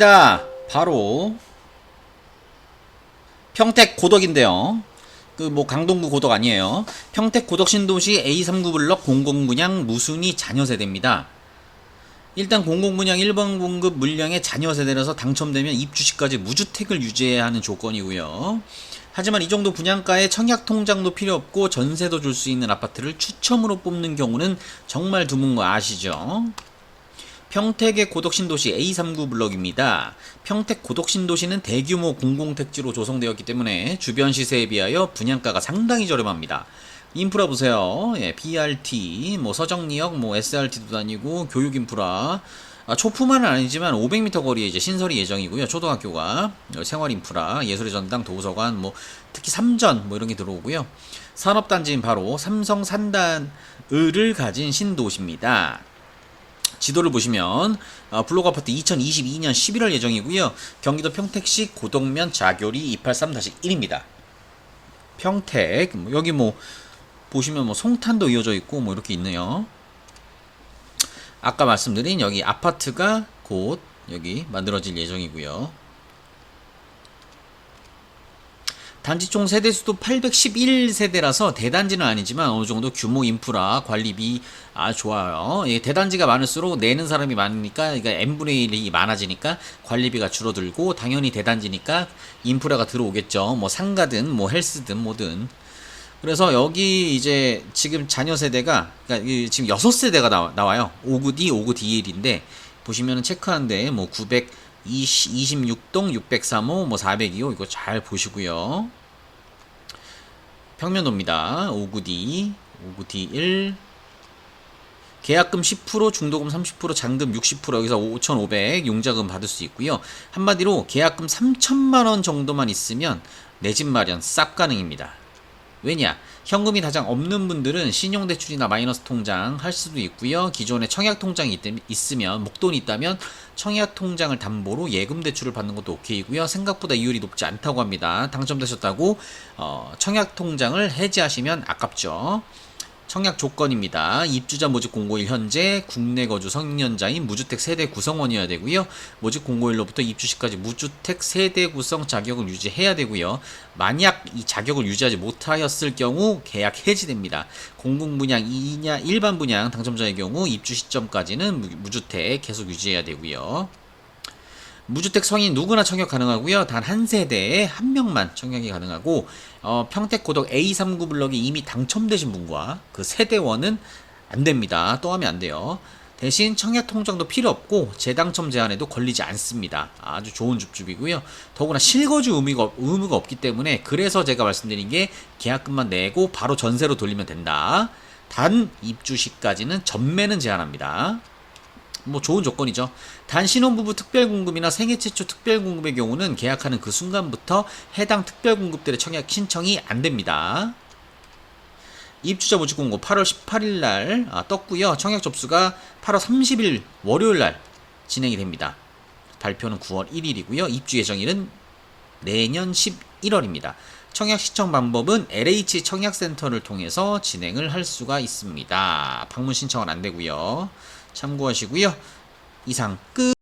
입니다. 바로 평택 고덕인데요. 그 뭐 강동구 고덕 아니에요. 평택 고덕 신도시 A39 블럭 공공분양 무순위 자녀 세대입니다. 일단 공공분양 1번 공급 물량의 자녀 세대라서 당첨되면 입주시까지 무주택을 유지해야 하는 조건이고요. 하지만 이 정도 분양가에 청약 통장도 필요 없고 전세도 줄 수 있는 아파트를 추첨으로 뽑는 경우는 정말 드문 거 아시죠? 평택의 고덕신도시 A39 블럭입니다. 평택 고덕신도시는 대규모 공공택지로 조성되었기 때문에 주변 시세에 비하여 분양가가 상당히 저렴합니다. 인프라 보세요. 예, BRT, 뭐 서정리역, 뭐 SRT도 다니고 교육 인프라. 아, 초품화는 아니지만 500m 거리에 이제 신설이 예정이고요. 초등학교가 어, 생활 인프라, 예술의 전당, 도서관, 뭐 특히 삼전 뭐 이런 게 들어오고요. 산업단지인 바로 삼성 산단을 가진 신도시입니다. 지도를 보시면 어, 블록 아파트 2022년 11월 예정이고요. 경기도 평택시 고덕면 자교리 283-1입니다. 평택 뭐 여기 뭐 보시면 뭐 송탄도 이어져 있고 뭐 이렇게 있네요. 아까 말씀드린 여기 아파트가 곧 여기 만들어질 예정이고요. 단지 총 세대 수도 811세대라서 대단지는 아니지만 어느 정도 규모 인프라 관리비 아 좋아요. 예, 대단지가 많을수록 내는 사람이 많으니까 그러니까 n분의 1이 많아지니까 관리비가 줄어들고 당연히 대단지니까 인프라가 들어오겠죠. 뭐 상가든 뭐 헬스든 뭐든. 그래서 여기 이제 지금 자녀 세대가 그러니까 이 지금 6세대가 나와, 나와 요. 59D, 59DL인데 보시면은 체크하는데 뭐 900, 26동 603호 뭐 402호 이거 잘 보시고요. 평면도입니다. 59D, 59D1 계약금 10%, 중도금 30%, 잔금 60% 여기서 5,500 용자금 받을 수 있고요. 한마디로 계약금 3천만 원 정도만 있으면 내 집 마련 싹 가능입니다. 왜냐? 현금이 가장 없는 분들은 신용대출이나 마이너스 통장 할 수도 있고요. 기존에 청약 통장이 있, 있으면 목돈이 있다면 청약 통장을 담보로 예금 대출을 받는 것도 오케이고요. 생각보다 이율이 높지 않다고 합니다. 당첨되셨다고 어, 청약 통장을 해지하시면 아깝죠. 청약 조건입니다. 입주자 모집 공고일 현재 국내 거주 성년자인 무주택 세대 구성원이어야 되고요. 모집 공고일로부터 입주 시까지 무주택 세대 구성 자격을 유지해야 되고요. 만약 이 자격을 유지하지 못하였을 경우 계약 해지됩니다. 공공 분양 이냐 일반 분양 당첨자의 경우 입주 시점까지는 무- 무주택 계속 유지해야 되고요. 무주택 성인 누구나 청약 가능하고요. 단 한 세대에 한 명만 청약이 가능하고 어, 평택 고덕 A39 블럭이 이미 당첨되신 분과 그 세대원은 안 됩니다. 또 하면 안 돼요. 대신 청약 통장도 필요 없고 재당첨 제한에도 걸리지 않습니다. 아주 좋은 줍줍이고요. 더구나 실거주 의무가, 없- 의무가 없기 때문에 그래서 제가 말씀드린 게 계약금만 내고 바로 전세로 돌리면 된다. 단 입주 시까지는 전매는 제한합니다. 뭐 좋은 조건이죠. 단 신혼부부 특별공급이나 생애 최초 특별공급의 경우는 계약하는 그 순간부터 해당 특별공급들의 청약 신청이 안 됩니다. 입주자 모집 공고 8월 18일 날 아, 떴고요. 청약 접수가 8월 30일 월요일 날 진행이 됩니다. 발표는 9월 1일이고요. 입주 예정일은 내년 11월입니다. 청약 시청 방법은 LH 청약센터를 통해서 진행을 할 수가 있습니다. 방문 신청은 안 되고요. 참고하시고요. 이상 끝.